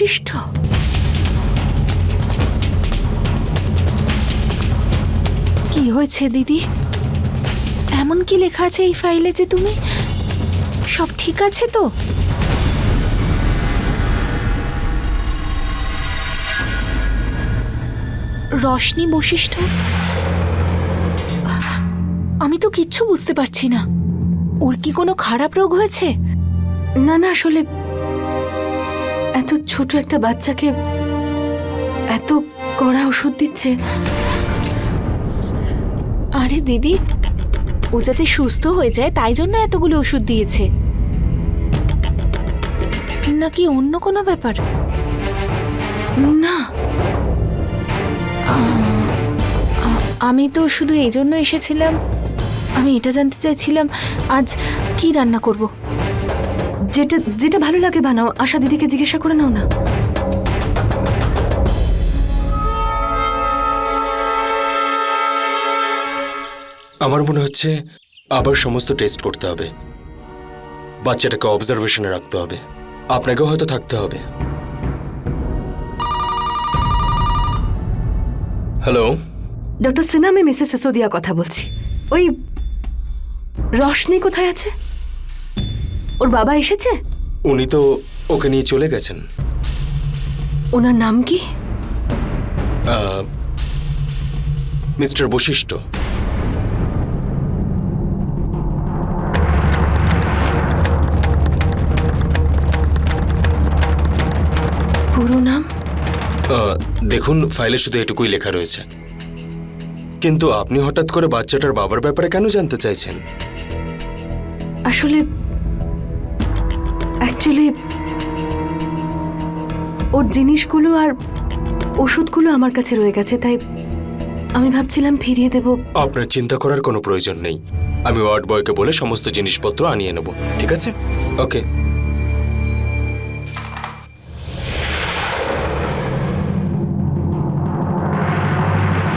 বশিষ্ঠ কি হয়েছে, দিদি? এমন কি লেখা আছে এই ফাইলে যে তুমি সব ঠিক আছে তো? রশনি বশিষ্ঠ? আমি তো কিচ্ছু বুঝতে পারছি না। ওর কি কোনো খারাপ রোগ হয়েছে? না না, আসলে এত ছোট একটা বাচ্চাকে এত কড়া ওষুধ দিচ্ছে। আরে দিদি ও যাতে সুস্থ হয়ে যায় তাই জন্য এতগুলো ওষুধ দিয়েছে। নাকি অন্য কোনো ব্যাপার? না। আমি তো শুধু এই জন্য এসেছিলাম। আমি এটা জানতে চাইছিলাম আজ কি রান্না করব? যেটা যেটা ভালো লাগে বানাও আশা দিদিকে জিজ্ঞাসা করে নাও না। আমার মনে হচ্ছে আবার সমস্ত টেস্ট করতে হবে। বাচ্চাটাকে অবজারভেশনে রাখতে হবে। আপনাকেও হয়তো থাকতে হবে। হ্যালো ডক্টর আমি মিসেস সিসোদিয়া কথা বলছি। ওই রশনি কোথায় আছে? ওর বাবা এসেছে? উনি তো ওকে নিয়ে চলে গেছেন। ওনার নাম কি? মিস্টার বশিষ্ঠ। পুরো নাম? দেখুন ফাইলে শুধু এটুকুই লেখা রয়েছে। কিন্তু আপনি হঠাৎ করে বাচ্চাটার বাবার ব্যাপারে কেন জানতে চাইছেন? আসলে অ্যাকচুয়ালি ওর জিনিসগুলো আর ওষুধগুলো আমার কাছে রয়ে গেছে, তাই আমি ভাবছিলাম ফিরিয়ে দেব। আপনার চিন্তা করার কোনো প্রয়োজন নেই। আমি ওয়ার্ড বয়কে বলে সমস্ত জিনিসপত্র আনিয়ে নেব, ঠিক আছে? ওকে।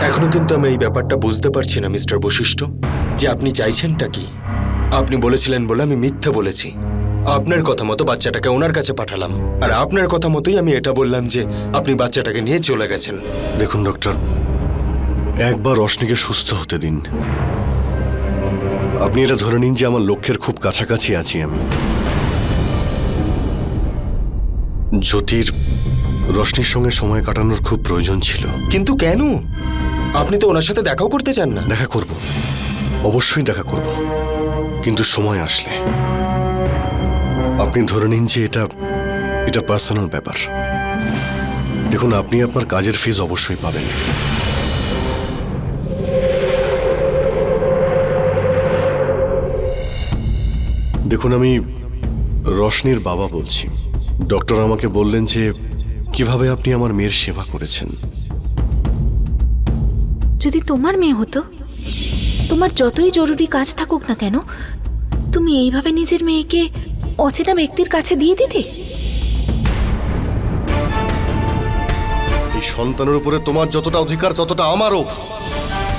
এখনও কিন্তু আমি এই ব্যাপারটা বুঝতে পারছি না, মিস্টার বশিষ্ঠ। যে আপনি চাইছেনটা কি? আপনি বলেছিলেন বলে আমি মিথ্যে বলেছি। আপনার কথা মতো বাচ্চাটাকে ওনার কাছে পাঠালাম। আর আপনার কথা মতোই আমি এটা বললাম যে আপনি বাচ্চাটাকে নিয়ে চলে গেছেন। দেখুন ডক্টর একবার রশনিকে সুস্থ হতে দিন। আপনি এটা ধরে নিন যে আমার লক্ষ্যের খুব কাছাকাছি আছি আমি। জ্যোতির রশনির সঙ্গে সময় কাটানোর খুব প্রয়োজন ছিল। কিন্তু কেন? আপনি তো ওনার সাথে দেখাও করতে চান না। দেখা করব। অবশ্যই দেখা করব। কিন্তু সময় আসলে। আপনি ধরে নিন যে এটা এটা পার্সোনাল ব্যাপার। দেখুন, আপনি আপনার কাজের ফিজ অবশ্যই পাবেন। দেখুন, আমি রশনির বাবা বলছি। ডক্টর আমাকে বললেন যে, কীভাবে আপনি আমার মেয়ের সেবা করেছেন? যদি তোমার মেয়ে হতো, তোমার যতই জরুরি কাজ থাকুক না কেন, তুমি এইভাবে নিজের মেয়েকে অচেনা ব্যক্তির কাছে দিয়ে দিতে? এই সন্তানের উপরে তোমার যতটা অধিকার ততটা আমারও।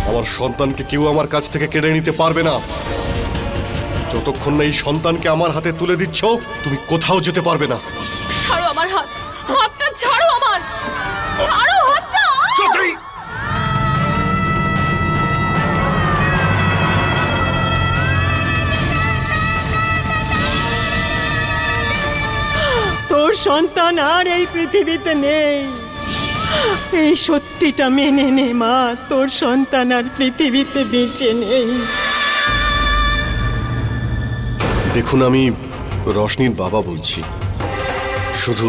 আমার সন্তানকে কেউ আমার কাছ থেকে কেড়ে নিতে পারবে না। যতক্ষণ না এই সন্তানকে আমার হাতে তুলে দিচ্ছ তুমি কোথাও যেতে পারবে না। ছাড়ো আমার হাত। হাতটা ছাড়ো আমার। ছাড়ো! তোর সন্তান আর এই পৃথিবীতে নেই। এই সত্যিটা মেনে নে মা। তোর সন্তান আর পৃথিবীতে বেঁচে নেই। দেখুন আমি রশনির বাবা বলছি। শুধু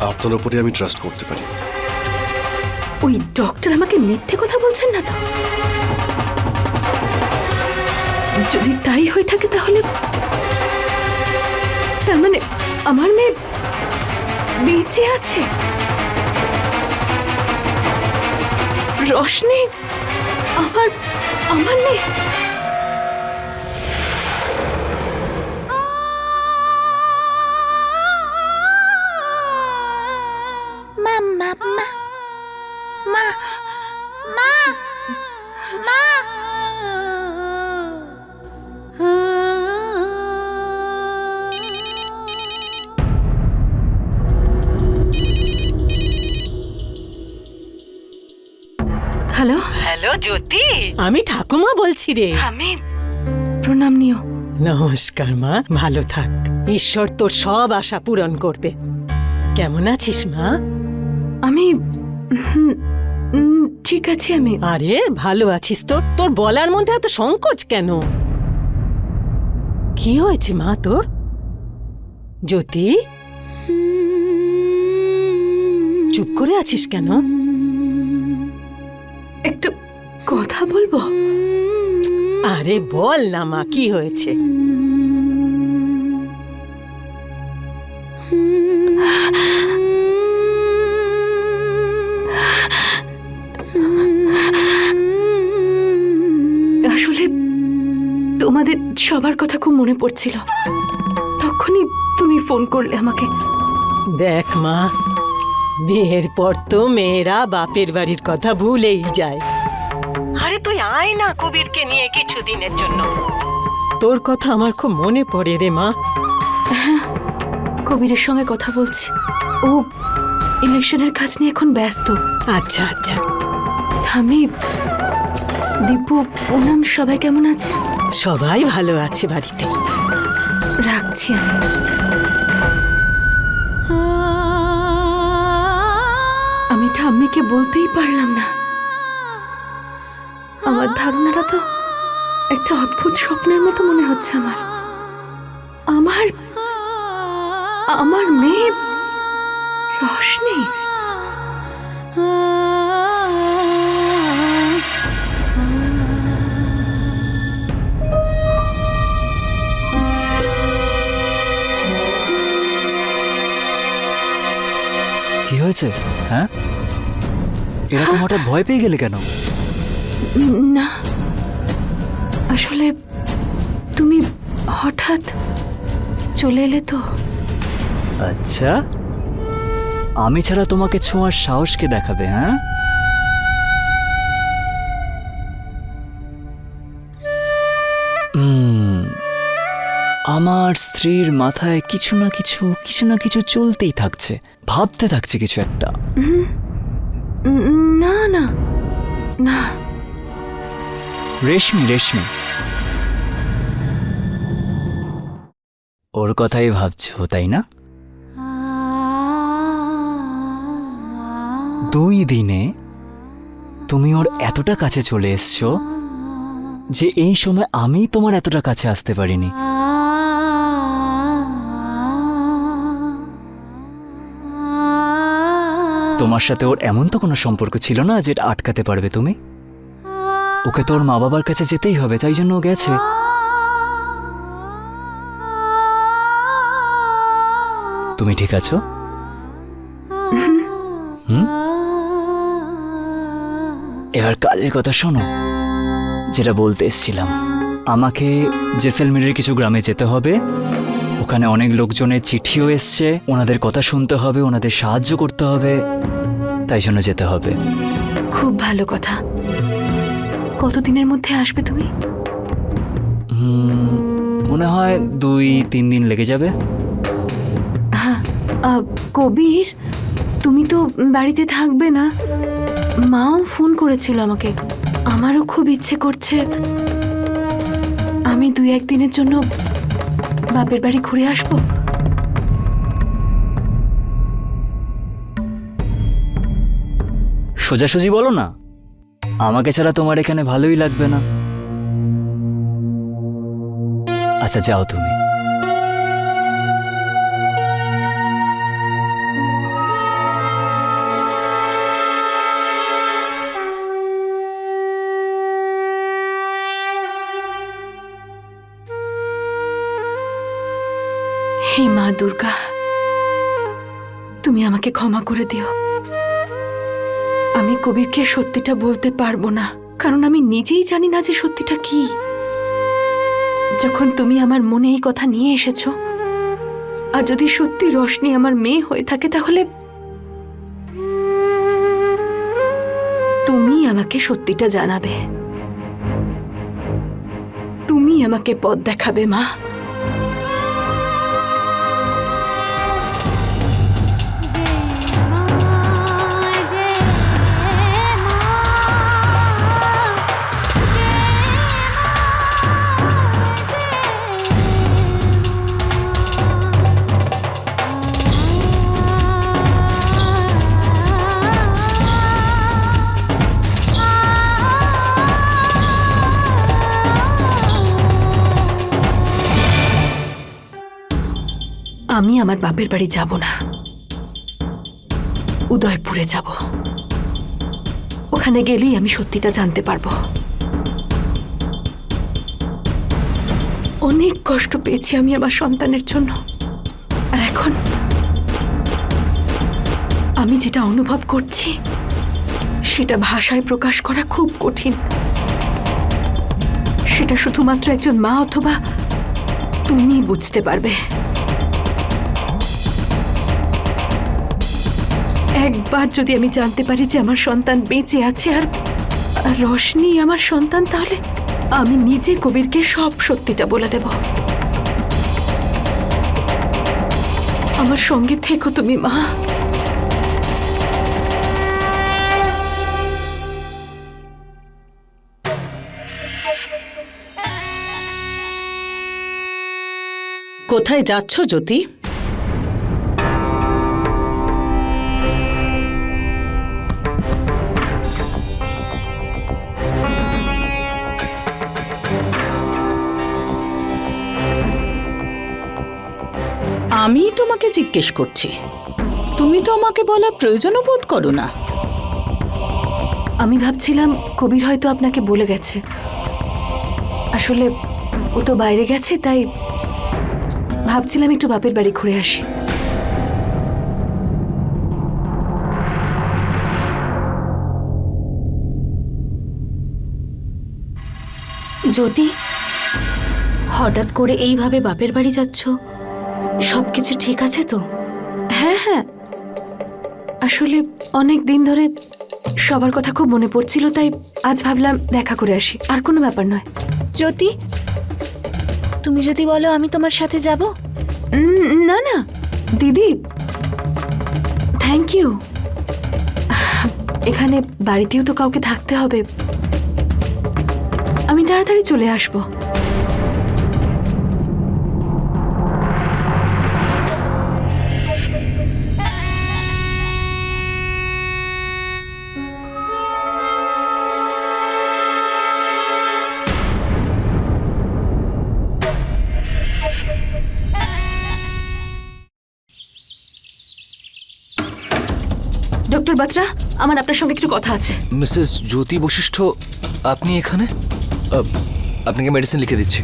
আপনার উপরে আমি ট্রাস্ট করতে পারি। ওই ডক্টর আমাকে মিথ্যে কথা বলছেন না তো? যদি তাই হয়ে থাকে তাহলে তার মানে আমার মেয়ে বেঁচে আছে? রশনি? আমার আমার মেয়ে জ্যোতি। আমি ঠাকুমা বলছি রে। আমি প্রণাম নিও। নমস্কার মা ভালো থাক। ঈশ্বর তোর সব আশা পূরণ করবে। কেমন আছিস মা? আমি ঠিক আছে আমি। আরে ভালো আছিস তো? তোর বলার মধ্যে এত সংকোচ কেন? কি হয়েছে মা তোর? জ্যোতি? চুপ করে আছিস কেন? কথা বলব? আরে বল না মা কি হয়েছে? আসলে তোমাদের সবার কথা খুব মনে পড়ছিল। তখনই তুমি ফোন করলে আমাকে। দেখ মা বিয়ের পর তো মেয়েরা বাপের বাড়ির কথা ভুলেই যায়। আয় না কবিরকে নিয়ে কিছু দিনের জন্য। তোর কথা আমার খুব মনে পড়ে রে মা। কবিরের সঙ্গে কথা বলছি। ও ইলেকশনের কাজ নিয়ে এখন ব্যস্ত। আচ্ছা আচ্ছা। আমি দীপু পুনাম সবাই কেমন আছে? সবাই ভালো আছে বাড়িতে। রাখছি আমি। আমি ঠাম্মিকে বলতেই পারলাম না। আমার ধারণাটা তো একটা অদ্ভুত স্বপ্নের মতো মনে হচ্ছে আমার। আমার আমার মেয়ে রশনি কি হয়েছে হ্যাঁ? এরকম হঠাৎ ভয় পেয়ে গেলে কেন? না আসলে তুমি হঠাৎ চলে এলে তো? আচ্ছা আমি ছাড়া তোমাকে ছোঁয়ার সাহসকে দেখাবে হ্যাঁ? আমার স্ত্রীর মাথায় কিছু না কিছু কিছু না কিছু চলতেই থাকছে ভাবতে থাকছে কিছু একটা। না না না। রেশমি রেশমি। ওর কথাই ভাবছ, তাই না? দুই দিনে তুমি ওর এতটা কাছে চলে এসছো যে এই সময় আমি তোমার এতটা কাছে আসতে পারিনি। তোমার সাথে ওর এমন তো কোনো সম্পর্ক ছিল না যেটা আটকাতে পারবে তুমি? ওকে তোর মা বাবার কাছে যেতেই হবে, তাই জন্য ও গেছে। তুমি ঠিক আছো? এবার কালের কথা শোনো। যেটা বলতে এসছিলাম, আমাকে জেসেলমিরের কিছু গ্রামে যেতে হবে। ওখানে অনেক লোকজনের চিঠিও এসছে, ওনাদের কথা শুনতে হবে, ওনাদের সাহায্য করতে হবে, তাই জন্য যেতে হবে। খুব ভালো কথা। কতদিনের মধ্যে আসবে তুমি? মনে হয় দুই তিন দিন লেগে যাবে। হ্যাঁ কবির তুমি তো বাড়িতে থাকবে না। মাও ফোন করেছিল আমাকে। আমারও খুব ইচ্ছে করছে। আমি দুই একদিনের জন্য বাপের বাড়ি ঘুরে আসব। সোজাসুজি বলো না। আমাকে ছাড়া তোমার এখানে ভালোই লাগবে না। আচ্ছা যাও তুমি। হে মা দুর্গা, তুমি আমাকে ক্ষমা করে দিও। আমি কবিরকে সত্যিটা বলতে পারব না, কারণ আমি নিজেই জানি না যে সত্যিটা কি। যখন তুমি আমার মনে এই কথা নিয়ে এসেছ, আর যদি সত্যি রশনি আমার মেয়ে হয়ে থাকে তাহলে তুমি আমাকে সত্যিটা জানাবে। তুমি আমাকে পথ দেখাবে, মা। আমি আমার বাপের বাড়ি যাব না। উদয়পুরে যাব। ওখানে গেলেই আমি সত্যিটা জানতে পারব। অনেক কষ্ট পেয়েছি আমি আমার সন্তানের জন্য। আর এখন আমি যেটা অনুভব করছি, সেটা ভাষায় প্রকাশ করা খুব কঠিন। সেটা শুধুমাত্র একজন মা অথবা তুমি বুঝতে পারবে। একবার যদি আমি জানতে পারি যে আমার সন্তান বেঁচে আছে আর রশনি আমার সন্তান, তাহলে আমি নিজে কবিরকে সব সত্যিটা বলে দেব। আমার সঙ্গে থেকো তুমি, মা। কোথায় যাচ্ছ জ্যোতি? আমি তোমাকে জিজ্ঞেস করছি। তুমি তো আমাকে বলার প্রয়োজনও বোধ করো না। আমি ভাবছিলাম কবির হয়তো আপনাকে বলে গেছে। আসলে ও তো বাইরে গেছে তাই ভাবছিলাম একটু বাপের বাড়ি ঘুরে আসি। যদি হঠাৎ করে এইভাবে বাপের বাড়ি যাচ্ছ? সব কিছু ঠিক আছে তো? হ্যাঁ হ্যাঁ। আসলে অনেক দিন ধরে সবার কথা খুব মনে পড়ছিল তাই আজ ভাবলাম দেখা করে আসি। আর কোনো ব্যাপার নয়। জ্যোতি তুমি যদি বলো আমি তোমার সাথে যাব? না না। দিদি থ্যাংক ইউ এখানে বাড়িতেও তো কাউকে থাকতে হবে। আমি তাড়াতাড়ি চলে আসব। ডক্টর বাত্রা আমার আপনার সঙ্গে একটু কথা আছে। মিসেস জ্যোতি বশিষ্ঠ আপনি এখানে? আপনাকে মেডিসিন লিখে দিচ্ছি।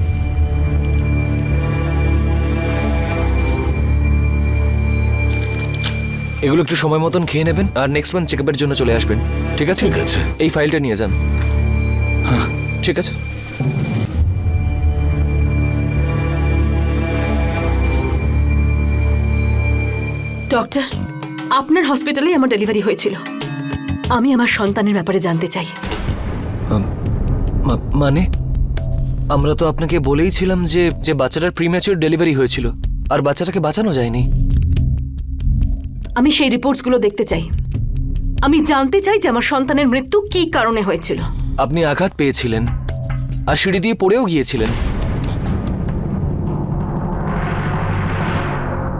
এগুলো একটু সময় মতন খেয়ে নেবেন আর নেক্সট মান্থ চেকআপের জন্য চলে আসবেন ঠিক আছে? ঠিক আছে। এই ফাইলটা নিয়ে যান। হ্যাঁ ঠিক আছে। ডক্টর আপনার হসপিটালেই আমার ডেলিভারি হয়েছিল। আমি আমার সন্তানের ব্যাপারে জানতে চাই। মানে? আমরা তো আপনাকে বলেই ছিলাম যে যে বাচ্চাটার প্রিম্যাচুর ডেলিভারি হয়েছিল আর বাচ্চাটাকে বাঁচানো যায়নি। আমি সেই রিপোর্টসগুলো দেখতে চাই। আমি জানতে চাই যে আমার সন্তানের মৃত্যু কী কারণে হয়েছিল। আপনি আঘাত পেয়েছিলেন আর সিঁড়ি দিয়ে পড়েও গিয়েছিলেন।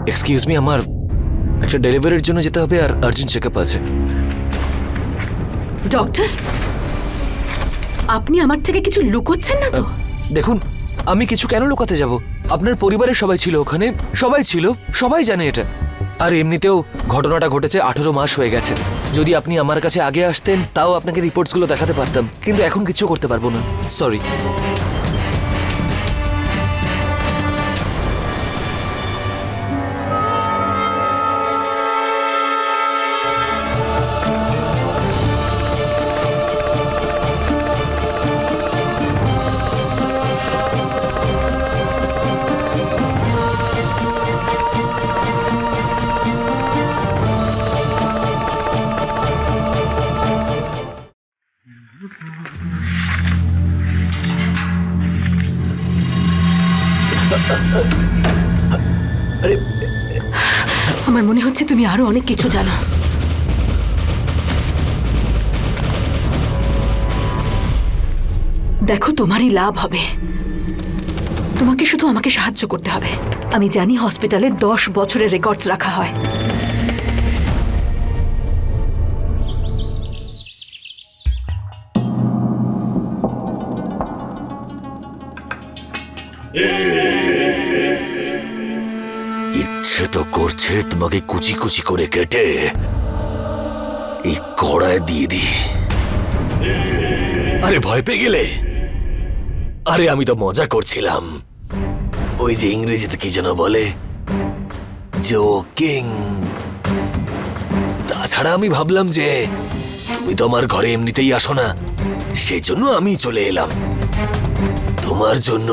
এক্সকিউজ মি আমার একটা ডেলিভারির জন্য যেতে হবে আর আর্জেন্ট চেকআপ আছে। ডক্টর আপনি আমার থেকে কিছু লুকোচ্ছেন না তো? দেখুন আমি কিছু কেন লুকাতে যাব? আপনার পরিবারের সবাই ছিল ওখানে সবাই ছিল সবাই জানে এটা। আর এমনিতেও ঘটনাটা ঘটেছে আঠেরো মাস হয়ে গেছে। যদি আপনি আমার কাছে আগে আসতেন তাও আপনাকে রিপোর্টসগুলো দেখাতে পারতাম। কিন্তু এখন কিছু করতে পারব না। সরি আমার মনে হচ্ছে তুমি আরও অনেক কিছু জানো। দেখো তোমারই লাভ হবে। তোমাকে শুধু আমাকে সাহায্য করতে হবে। আমি জানি হসপিটালে দশ বছরের রেকর্ডস রাখা হয়। ইচ্ছে তো করছে তোমাকে কুচি কুচি করে কেটে। এই কড়ায় দিয়ে দি। আরে ভয় পেয়ে গেলে? আরে আমি তো মজা করছিলাম। ওই যে ইংরেজিতে কি যেন বলে? জোকিং। তাছাড়া আমি ভাবলাম যে তুমি তো আমার ঘরে এমনিতেই আসো না সেই জন্য আমি চলে এলাম। তোমার জন্য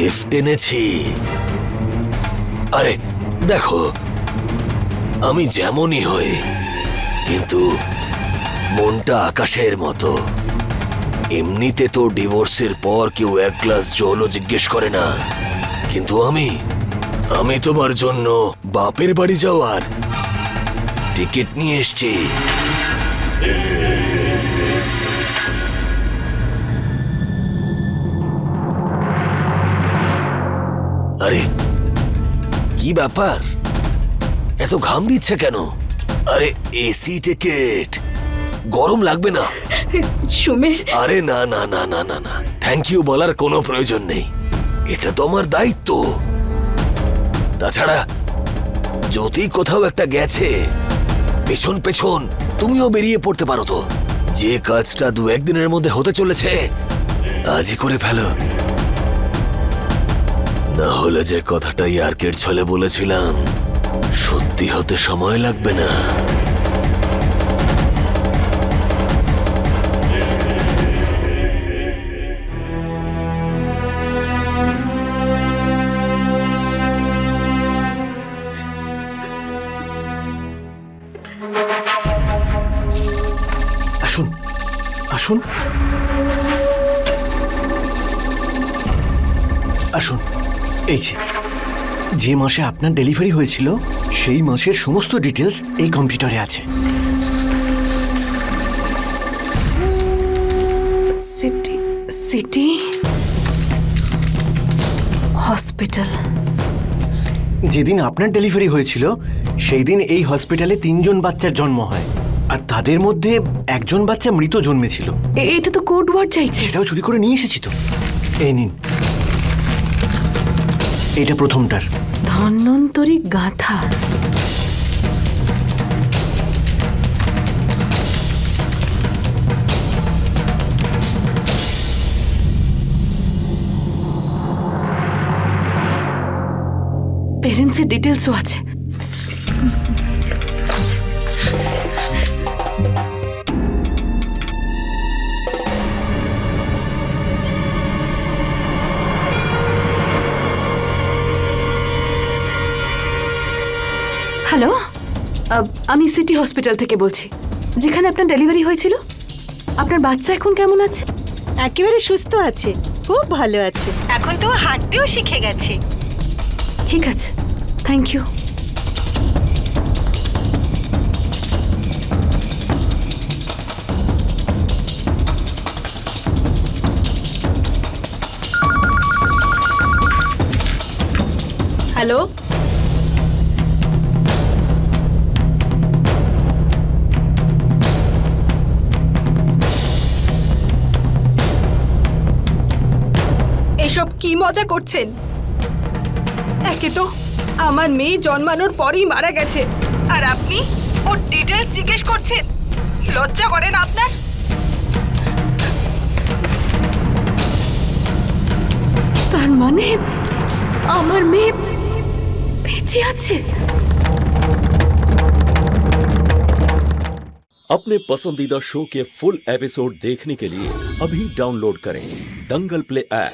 গিফট এনেছি। আরে, দেখো, আমি যেমনই হই, কিন্তু মনটা আকাশের মতো। এমনিতে তো ডিভোর্সের পর কেউ এক গ্লাস জলও জিজ্ঞেস করে না। কিন্তু আমি আমি তোমার জন্য বাপের বাড়ি যাওয়ার টিকিট নিয়ে এসছি। আরে কি ব্যাপার? এত ঘাম দিচ্ছে কেন? আরে এসি টিকিট। গরম লাগবে না। সুমের। আরে না না না না না না। থ্যাংক ইউ বলার কোনো প্রয়োজন নেই। এটা তো আমার দায়িত্ব। তাছাড়া যদি কোথাও একটা গেছে পেছন পেছন তুমিও বেরিয়ে পড়তে পারো তো। যে কাজটা দু একদিনের মধ্যে হতে চলেছে আজই করে ফেলো। না হলে যে কথাটা ইয়ার্কের ছলে বলেছিলাম, সত্যি হতে সময় লাগবে না। আসুন আসুন। আসুন। এই যে যে মাসে আপনার ডেলিভারি হয়েছিল সেই মাসের সমস্ত ডিটেলস এই কম্পিউটারে আছে। সিটি সিটি হসপিটাল যেদিন আপনার ডেলিভারি হয়েছিল সেই দিন এই হসপিটালে তিনজন বাচ্চার জন্ম হয়। আর তাদের মধ্যে একজন বাচ্চা মৃত জন্মেছিল। এটা তো কোড ওয়ার্ড চাইছে। সেটাও চুরি করে নিয়ে এসেছি তো। এই নিন। এটা প্রথমটার। ধন্বন্তরী গাথা। পেরেন্টসের ডিটেলসও আছে। হ্যালো আমি সিটি হসপিটাল থেকে বলছি। যেখানে আপনার ডেলিভারি হয়েছিল? আপনার বাচ্চা এখন কেমন আছে? একেবারে সুস্থ আছে খুব ভালো আছে। এখন তো হাঁটতেও শিখে গেছে। ঠিক আছে থ্যাংক ইউ হ্যালো কি মজা করছেন একে তো আমার মেয়ে জন্মানোর পরেই মারা গেছে আর আপনি ওর ডিটেলস জিজ্ঞেস করছেন লজ্জা করেন আপনার তার মানে আমার মেয়ে বেঁচে আছে अपने पसंदीदा शो के फुल एपिसोड देखने के लिए अभी डाउनलोड करें दंगल प्ले ऐप